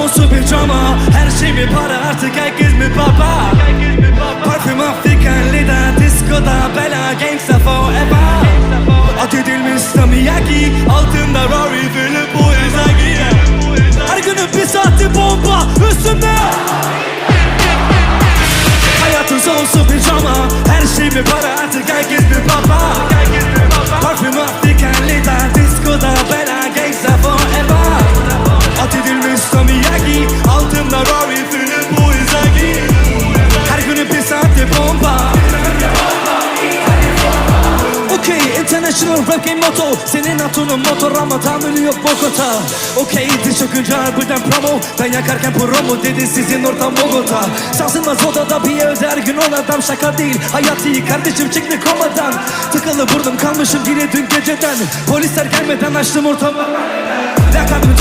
sonsu bir drama Her şey mi para? Artık herkes mi baba? Parfüm Afrikanlı'da Disco'da bela gangsta forever At edilmiş Samiyaki Altında Rory Philip Ezagi Her günün bir saati bomba üstümde Hayatın sonsu bir drama Her şey mi para? Artık herkes mi baba international rap game motto Senin hatunun motor ama tahammülü yok Bogota Okey diş çökünce harbiden promo. Ben yakarken promo dedi sizin ortam Bogota. Sarsılmaz odada bir evde her gün on adam şaka değil. Hayat iyi kardeşim çıktı komadan. Tıkalı burnum kalmışım yine dün geceden. Polisler gelmeden açtım ortamı Lakabım Tony